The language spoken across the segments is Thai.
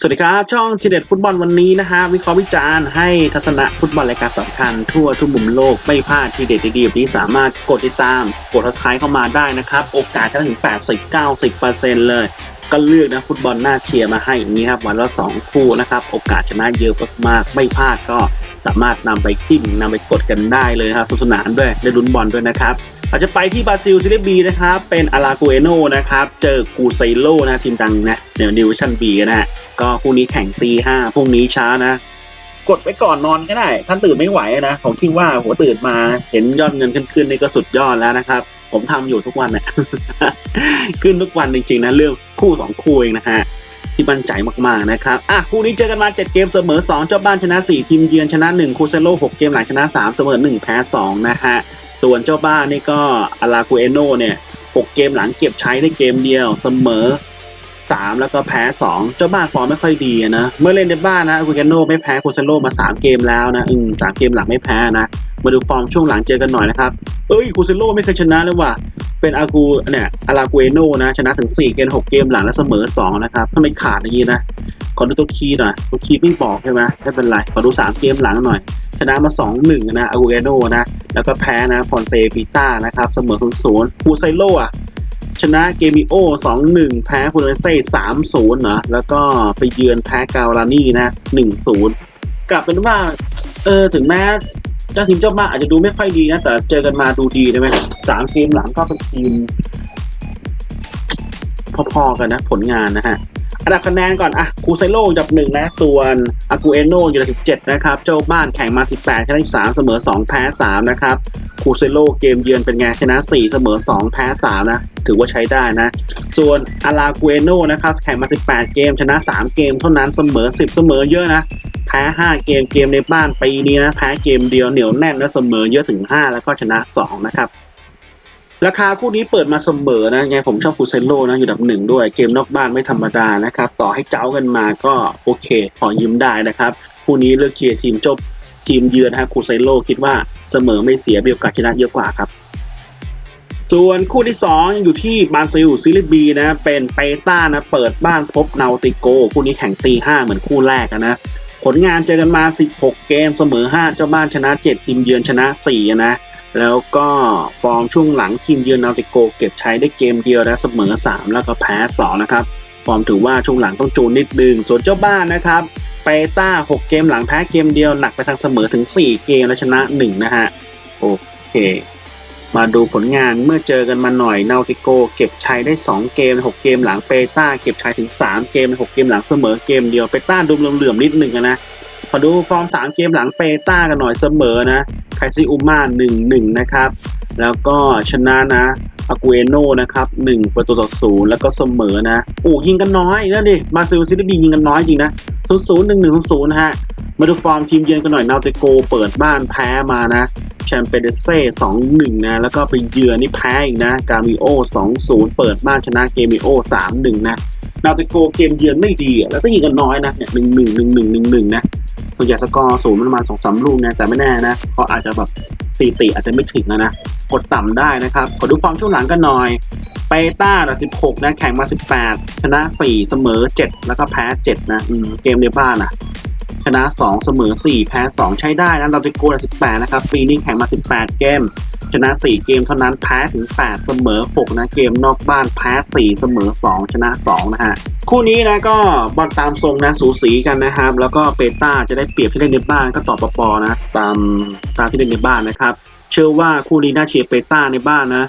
สวัสดีครับ ช่องทีเด็ดฟุตบอลวันนี้นะฮะวิเคราะห์วิจารณ์ให้ทัศนะฟุตบอลรายการสำคัญทั่วทุกมุมโลกไม่พลาดทีเด็ดดีๆแบบนี้สามารถกดติดตามกดทักทายเข้ามาได้นะครับ โอกาสจะถึง 80-90%เลย ก็เลือกนะฟุตบอลหน่าเชียร์มาให้อย่างนี้ครับ วันละ 2 คู่นะครับ โอกาสชนะเยอะมากๆ ไม่พลาดก็สามารถนำไปจิ้มนำไปกดกันได้เลยครับสนุกสนานด้วยได้ลุ้นบอลด้วยนะครับ อาจจะไปที่บราซิลซีรีส์บีนะครับเป็นอารากูเอโนนะครับเจอกูไซโลนะทีมดังนะเดี๋ยวดิวชั่นบีนะฮะก็พรุ่งนี้แข่งตีห้าพรุ่งนี้เช้านะ กดไว้ก่อนนอนก็ได้ ท่านตื่นไม่ไหวนะผมคิดว่าหัวตื่นมาเห็นยอดเงินขึ้นๆนี่ก็สุดยอดแล้วนะครับ ผมทำอยู่ทุกวันนะขึ้นทุกวันจริงๆนะเรื่องคู่สองคู่เองนะฮะที่มั่นใจมากๆนะครับ อะ คู่นี้เจอกันมา 7 เกมเสมอ 2 เจ้าบ้านชนะ 4 ทีมเยือนชนะ 1 คูเซโล 6 เกมหลังชนะ 3 เสมอ 1 แพ้ 2 นะฮะ ส่วนเจ้าบ้านนี่ก็อารากูเอโนเนี่ย6เกมหลังเก็บใช้ได้เกมเดียวเสมอ 3 แล้วก็แพ้ 2 เจ้าบ้านฟอร์มไม่ค่อยดีนะ เมื่อเล่นในบ้านนะอากูเอโนไม่แพ้คูเซโลมา 3 เกมแล้วนะอืมสามเกมหลังไม่แพ้นะ มาดูฟอร์มช่วงหลังเจอกันหน่อยนะครับ เอ้ยคูเซโลไม่เคยชนะเลยว่ะเป็นอากูเนี่ยอารากูเอโนนะชนะถึง 4 เกม 6 เกมหลังและเสมอ 2 นะครับทำไมขาดอย่างนี้นะขอดูตัวคีย์หน่อยตัวคีย์ไม่บอกใช่ไหมไม่เป็นไรขอดู 3 เกมหลังหน่อยชนะมา 2-1 นะอากูเอโนนะ แล้วก็แพ้นะฟอนเตปิต้านะครับ เสมอ0-0คูไซโลอะชนะเกมิโอ2-1แพ้ฟูเรเซ่3-0นาะแล้วก็ไปเยือนแพ้กาวลานี่นะ1-0กลับเป็นว่าเออถึงแม้เจ้าทีมเจ้าบ้านอาจจะดูไม่ค่อยดีนะ แต่เจอกันมาดูดีได้ไหมสามเกมหลังก็เป็นทีม พอๆกันนะผลงานนะฮะ อันดับคะแนนก่อนอะคูไซโลอันดับหนึ่งนะส่วนอากูเอโนอยู่อันดับสิบเจ็ดนะครับ เจ้าบ้านแข่งมาสิบแปดชนะสามเสมอสองแพ้สามนะครับคูเซโลเกมเยือนเป็นไงชนะสี่เสมอสองแพ้สามนะ ถือว่าใช้ได้นะ ส่วนอารากูเอโนนะครับ แข่งมา 18 เกม ชนะ 3 เกมเท่านั้นเสมอ 10 เสมอเยอะนะ แพ้ 5 เกมเกมในบ้านปีนี้นะ แพ้เกมเดียวเหนียวแน่นและเสมอเยอะถึง 5 แล้วก็ชนะ 2 นะครับ ราคาคู่นี้เปิดมาเสมอนะไงผมชอบคูเซโลนะอยู่ดับหนึ่งด้วยเกมนอกบ้านไม่ธรรมดานะครับ ต่อให้เจ้ากันมาก็โอเคพอยิ้มได้นะครับ คู่นี้เลือกเชียร์ทีมจบทีมเยือนนะฮะคูเซโลคิดว่าเสมอไม่เสียมีโอกาชนะเยอะกว่าครับ ส่วนคู่ที่2ยังอยู่ที่บราซิลซีรีส์บีนะเป็นเปต้านะเปิดบ้านพบนาติโก คู่นี้แข่งตี5เหมือนคู่แรกนะผลงานเจอกันมา 16 เกมเสมอ 5 เจ้าบ้านชนะ 7 ทีมเยือนชนะ 4 นะ แล้วก็ฟอร์มช่วงหลังทีมเยือนนาติโก เก็บใช้ได้เกมเดียวนะเสมอ 3 แล้วก็แพ้ 2 นะครับฟอร์มถือว่าช่วงหลังต้องจูนนิดนึงส่วนเจ้าบ้านนะครับเปต้า 6 เกมหลังแพ้เกมเดียวหนักไปทางเสมอถึง 4 เกมและชนะ 1 นะฮะโอเคมาดูผลงานเมื่อเจอกันมาหน่อยนาติโก เก็บชัยได้ 2 เกม 6 เกมหลังเปต้า เก็บชัยถึง 3 เกม 6 เกมหลังเสมอเกมเดียวเปต้าดูเหลื่อมๆนิดนึงนะ ขอดูฟอร์ม 3 เกมหลังเปต้ากันหน่อยเสมอนะไคซิอุมา1-1 นะครับ แล้วก็ชนะนะอากูเอโนนะครับ1ประตูต่อศูนย์แล้วก็เสมอนะโอ้ยิงกันน้อยนั่นดิบราซิลซิตี้บียิงกันน้อยจริงนะศูนย์ศูนย์หนึ่งหนึ่งศูนย์นะฮะมาดูฟอร์มทีมเยือนกันหน่อยนาติโกเปิดบ้านแพ้มานะแชมเปญเซ่สองหนึ่งนะแล้วก็ไปเยือนนี่แพ้อีกนะกามิโอสองศูนย์เปิดบ้านชนะเกมิโอสามหนึ่งนะนาติโกเกมเยือนไม่ดีอะแล้วก็ยิงกันน้อยนะเนี่ยหนึ่งหนึ่งหนึ่งหนึ่งหนึ่งหนึ่งนะ ส่วนใหญ่สกอร์ศูนย์มันประมาณสองสามลูกนะแต่ไม่แน่นะเพราะอาจจะแบบตีตีอาจจะไม่ถึงนะนะกดต่ำได้นะครับ ขอดูฟอร์มช่วงหลังกันหน่อยเปต้าระสิบหกนะแข่งมาสิบแปดชนะสี่เสมอเจ็ดแล้วก็แพ้7นะอืมเกมในบ้านอะชนะ 2 เสมอ 4 แพ้ 2 ใช้ได้นะเราจะโกนสิบ18 นะครับ ปีนี้แข่งมา 18 เกม ชนะ 4 เกมเท่านั้นแพ้ถึง 8 เสมอ 6 นะเกมนอกบ้านแพ้ 4 เสมอ 2 ชนะ 2 นะฮะ คู่นี้นะก็บอลตามทรงนะสูสีกันนะครับ แล้วก็เปต้าจะได้เปรียบที่เล่นในบ้านก็ต่อปปอนะ ตามตามที่เล่นในบ้านนะครับ เชื่อว่าคู่นี้น่าเชียร์เปต้าในบ้านนะ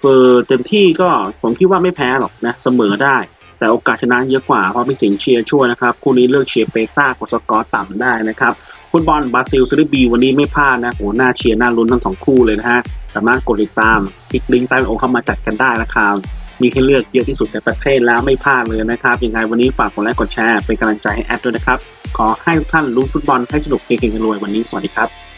เออเต็มที่ก็ผมคิดว่าไม่แพ้หรอกนะเสมอได้ แต่โอกาสชนะเยอะกว่าเพราะมีเสียงเชียร์ช่วยนะครับ คู่นี้เลือกเชียร์เปต้ากดสกอร์ต่ำได้นะครับ ฟุตบอลบราซิลซีรีส์บีวันนี้ไม่พลาดนะโหน่าเชียร์น่าลุ้นทั้งสองคู่เลยนะฮะสามารถกดติดตามคลิกลิงก์ใต้โอเข้ามาจัดกันได้นะครับมีให้เลือกเยอะที่สุดในประเทศแล้วไม่พลาดเลยนะครับยังไงวันนี้ฝากกดไลค์กดแชร์เป็นกำลังใจให้แอดด้วยนะครับ ขอให้ทุกท่านลุ้นฟุตบอลให้สนุกเก่งๆรวยวันนี้สวัสดีครับ